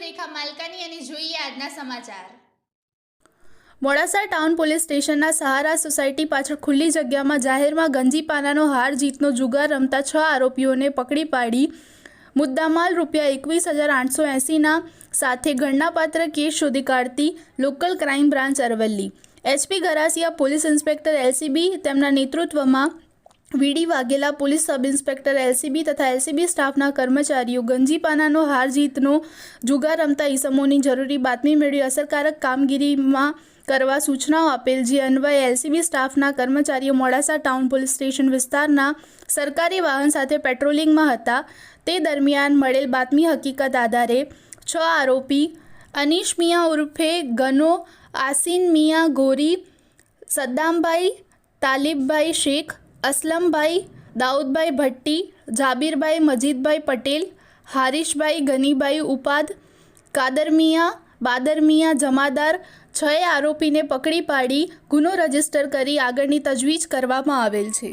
રેખા માલકાની અને જોઈએ આજના સમાચાર. મોડાસા ટાઉન પોલીસ સ્ટેશનના સહારા સોસાયટી પાછળ ખુલ્લી જગ્યામાં જાહેરમાં ગંજીપાનાનો હાર જીતનો જુગાર રમતા છ આરોપીઓને પકડી પાડી. મુદ્દામાલ રૂપિયા એકવીસ હજાર આઠસો એંસીના સાથે ગણનાપાત્ર કેસ શોધી કાઢતી local crime branch Aravalli. HP Garasiya police inspector LCB તેમના નેતૃત્વમાં VD Vaghela police sub inspector LCB તથા એલસીબી સ્ટાફના કર્મચારીઓ ગંજીપાનાનો હાર જીતનો જુગાર રમતા ઈસમોની જરૂરી બાતમી મેળવી અસરકારક કામગીરીમાં કરવા સૂચનાઓ આપેલ, જે અન્વયે એલસીબી સ્ટાફના કર્મચારીઓ મોડાસા ટાઉન પોલીસ સ્ટેશન વિસ્તારના સરકારી વાહન સાથે પેટ્રોલિંગમાં હતા. તે દરમિયાન મળેલ બાતમી હકીકત આધારે છ આરોપી અનીશ મિયા ઉર્ફે ગનો, આસિન મિયા ગોરી, સદ્દામભાઈ, તાલિબભાઈ શેખ અસલમભાઈ, દાઉદભાઈ ભટ્ટી, જાબીરભાઈ મજીદભાઈ પટેલ, હારીશભાઈ ગનીભાઈ ઉપાદ, કાદરમિયા, બાદરમિયા જમાદાર છ આરોપીને પકડી પાડી, ગુનો રજિસ્ટર કરી આગળની તજવીજ કરવામાં આવેલ છે.